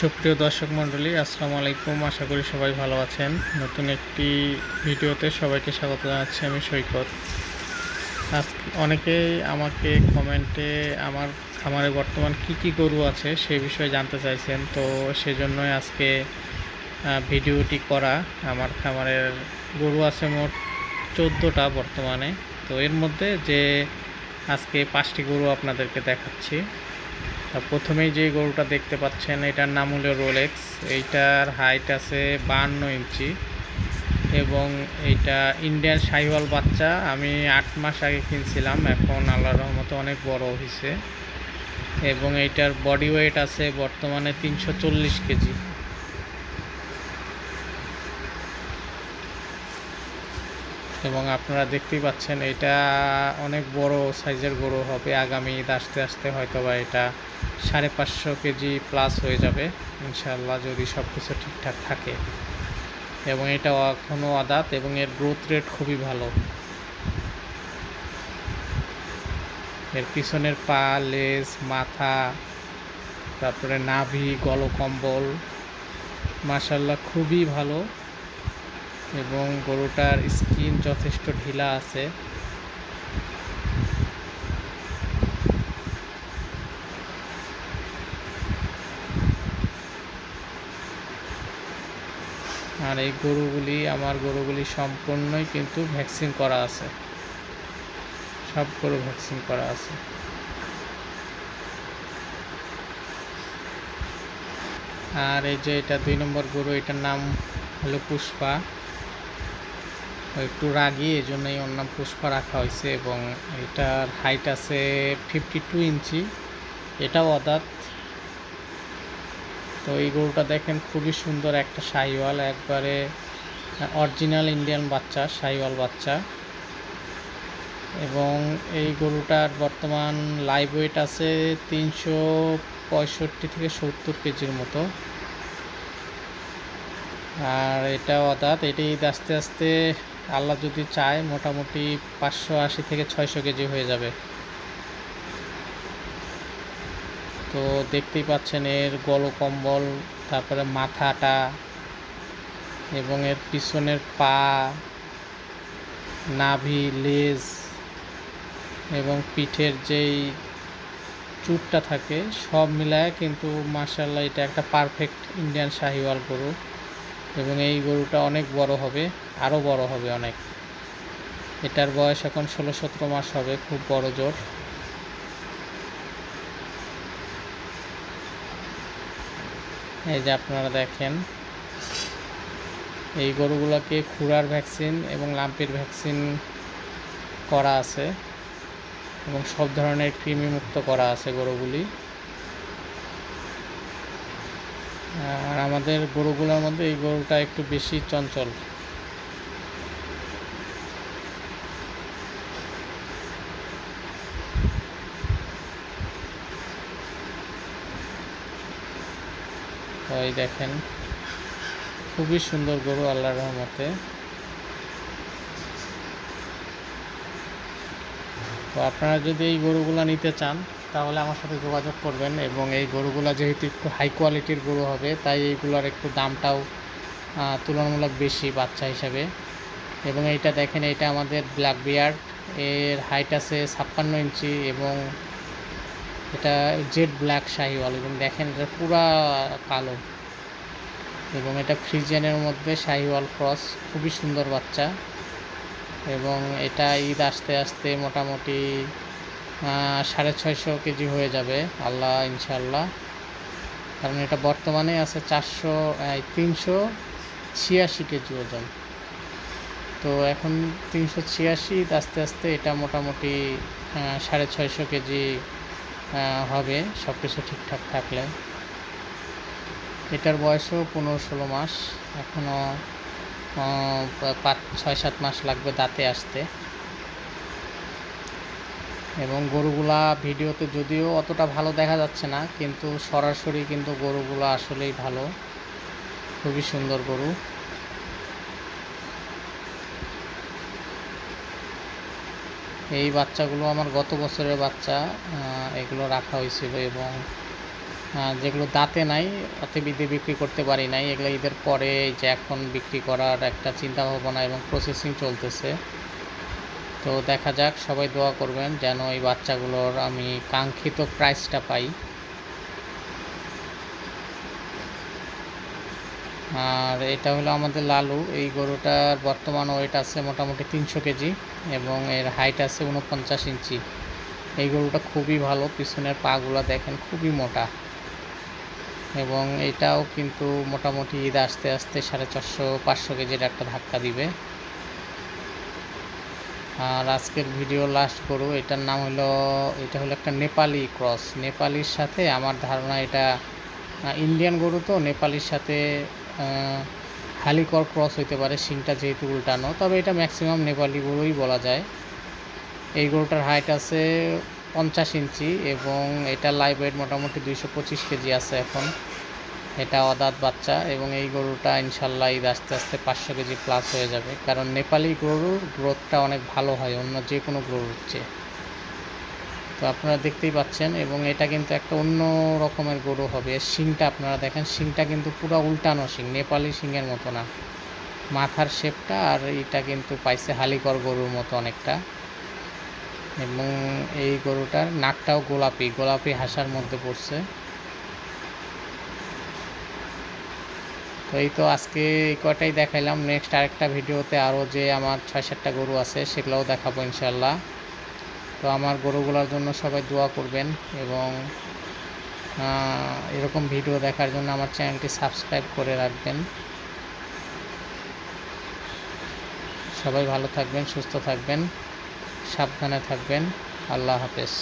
সুপ্রিয় দর্শক মণ্ডলী, আসসালামু আলাইকুম। আশা করি সবাই ভালো আছেন। নতুন একটি ভিডিওতে সবাইকে স্বাগত জানাচ্ছি আমি সৈকত। আজ অনেকেই আমাকে কমেন্টে আমার খামারে বর্তমান কি কি গরু আছে সেই বিষয়ে জানতে চাইছেন। তো সেজন্যই আজকে ভিডিওটি করা। আমার খামারের গরু আছে মোট চোদ্দোটা বর্তমানে। তো এর মধ্যে যে আজকে পাঁচটি গরু আপনাদেরকে দেখাচ্ছি। তা প্রথমেই যে গরুটা দেখতে পাচ্ছেন, এটার নাম হলো রোলেক্স এইটার হাইট আছে বাহান্ন ইঞ্চি এবং এইটা ইন্ডিয়ান সাইওয়াল বাচ্চা। আমি আট মাস আগে কিনছিলাম, এখন আল্লাহর রহমতে অনেক বড় হয়েছে এবং এইটার বডি ওয়েট আছে বর্তমানে তিনশো চল্লিশ কেজি। এবং আপনারা দেখতেই পাচ্ছেন এটা অনেক বড় সাইজের গরু হবে। আগামী আসতে আসতে হয়তো বা এটা সাড়ে পাঁচশো কেজি প্লাস হয়ে যাবে। ইনশাল্লাহ যদি সব কিছু ঠিকঠাক থাকে। এবং এটা এখনও আদাত এবং এর গ্রোথ রেট খুবই ভালো। এর পিছনের পা, লেজ, মাথা, তারপরে নাভি, গলকম্বল মাসাল্লাহ খুবই ভালো। এবং গরুটার স্কিন যথেষ্ট ঢিলা আছে। আর এই গরুগুলি, আমার গরুগুলি সম্পূর্ণই কিন্তু ভ্যাকসিন করা আছে। সব গরু ভ্যাকসিন করা আছে। আর এই যে এটা দুই নম্বর গরু, এটার নাম হলো পুষ্পা। একটু রাগি এই জন্যই ওর নাম পুষ্পা রাখা হয়েছে এবং এটার হাইট আছে ফিফটি টু ইঞ্চি। এটাও অদাত তো এই গরুটা দেখেন খুবই সুন্দর একটা শাহিওয়াল একবারে অরিজিনাল ইন্ডিয়ান বাচ্চা শাহিওয়াল বাচ্চা। এবং এই গরুটার বর্তমান লাইভ ওয়েট আছে তিনশো পঁয়ষট্টি থেকে সত্তর কেজির মতো। আর এটা অদাত এটি আস্তে আস্তে আল্লাহ যদি চায়, মোটামুটি পাঁচশো আশি থেকে ছয়শো কেজি হয়ে যাবে। তো দেখতেই পাচ্ছেন এর গলকম্বল তারপরে মাথাটা, এবং এর পিছনের পা, নাভি, লেজ, এবং পিঠের যেই চুটটা থাকে, সব মিলায় কিন্তু মার্শাল্লাহ এটা একটা পারফেক্ট ইন্ডিয়ান শাহিওয়াল গরু, এবং এই গরুটা অনেক বড় হবে। আরও বড় হবে অনেক। এটার বয়স এখন ষোলো সতেরো মাস হবে, খুব বড় জোর। এই যে আপনারা দেখেন, এই গরুগুলোকে খুরার ভ্যাকসিন এবং লাম্পির ভ্যাকসিন করা আছে এবং সব ধরনের কৃমি মুক্ত করা আছে গরুগুলি। আর আমাদের গরুগুলোর মধ্যে এই গরুটা একটু বেশি চঞ্চল। এই দেখেন, খুবই সুন্দর গরু আল্লাহর রহমতে। তো আপনারা যদি এই গরুগুলো নিতে চান, তাহলে আমার সাথে যোগাযোগ করবেন এবং এই গরুগুলো যেহেতু একটু হাই কোয়ালিটির গরু হবে, তাই এইগুলোর একটু দামটাও তুলনামূলক বেশি বাচ্চা হিসাবে। এবং এইটা দেখেন এটা আমাদের ব্ল্যাক বিয়ার্ড এর হাইট আছে ছাপ্পান্ন ইঞ্চি এবং এটা জেড ব্ল্যাক শাহিওয়াল এবং দেখেন এটা পুরা কালো। এবং এটা ফ্রিজিয়ানের মধ্যে শাহিওয়াল ক্রস, খুবই সুন্দর বাচ্চা। এবং এটা ঈদ আসতে আসতে মোটামুটি সাড়ে ছয়শো কেজি হয়ে যাবে, আল্লাহ ইনশাল্লাহ কারণ এটা বর্তমানে আছে চারশো তিনশো ছিয়াশি কেজি ওজন। তো এখন তিনশো ছিয়াশি আস্তে আস্তে এটা মোটামুটি সাড়ে ছয়শো কেজি হবে সব কিছু ঠিকঠাক থাকলে। এটার বয়সও পনেরো ষোলো মাস। এখনও পাঁচ, ছয়, সাত মাস লাগবে দাঁতে আসতে। এবং গরুগুলা ভিডিওতে যদিও অতটা ভালো দেখা যাচ্ছে না, কিন্তু সরাসরি কিন্তু গরুগুলো আসলেই ভালো। খুবই সুন্দর গরু। এই বাচ্চাগুলো আমার গত বছরের বাচ্চা এগুলো রাখা হয়েছিল এবং যেগুলো দাঁতে নাই, তাতে ঈদে বিক্রি করতে পারি নাই। এগুলো ঈদের পরে যে এখন বিক্রি করার একটা চিন্তা ভাবনা এবং প্রসেসিং চলতেছে। তো দেখা যাক, সবাই দোয়া করবেন যেন এই বাচ্চাগুলোর আমি কাঙ্ক্ষিত প্রাইসটা পাই। আর এটা হলো আমাদের লালু। এই গরুটার বর্তমান ওয়েট আছে মোটামুটি তিনশো কেজি এবং এর হাইট আছে উনপঞ্চাশ ইঞ্চি। এই গরুটা খুবই ভালো, পিছনের পাগুলো দেখেন খুবই মোটা। এবং এটাও কিন্তু মোটামুটি ঈদ আসতে আসতে সাড়ে চারশো, পাঁচশো কেজির একটা ধাক্কা দিবে। আর আজকের ভিডিও লাস্ট গরু, এটার নাম হলো, এটা হলো একটা নেপালি ক্রস। নেপালির সাথে আমার ধারণা এটা ইন্ডিয়ান গরু তো, নেপালির সাথে হালিকর ক্রস হইতে পারে, শিংটা যেহেতু উল্টানো, তবে এটা ম্যাক্সিমাম নেপালি গরুই বলা যায়। এই গরুটার হাইট আছে পঞ্চাশ ইঞ্চি এবং এটা লাইভ ওয়েট মোটামুটি দুইশো পঁচিশ কেজি আছে এখন। এটা অদাঁত বাচ্চা এবং এই গরুটা ইনশাল্লাহ ঈদ আস্তে আস্তে পাঁচশো কেজি প্লাস হয়ে যাবে। কারণ নেপালি গরুর গ্রোথটা অনেক ভালো হয় অন্য যে কোনো গরুর চেয়ে। তো আপনারা দেখতেই পাচ্ছেন এবং এটা কিন্তু একটা অন্য রকমের গরু হবে। শিংটা আপনারা দেখেন, শিংটা কিন্তু পুরো উল্টানো শিং, নেপালি শিংয়ের মতো না। মাথার শেপটা আর এটা কিন্তু পাইছে হালিকর গরুর মতো অনেকটা। এবং এই গরুটার নাকটাও গোলাপি গোলাপি হাসার মধ্যে পড়ছে। তো এই তো আজকে এই কয়টাই দেখাইলাম। নেক্সট আরেকটা ভিডিওতে আরও যে আমার ছয় সাতটা গরু আছে, সেগুলোও দেখাবো ইনশাল্লাহ তো আমার গরুগুলোর জন্য সবাই দোয়া করবেন এবং এরকম ভিডিও দেখার জন্য আমার চ্যানেলটি সাবস্ক্রাইব করে রাখবেন। সবাই ভালো থাকবেন, সুস্থ থাকবেন, সাবধানে থাকবেন। আল্লাহ হাফেজ।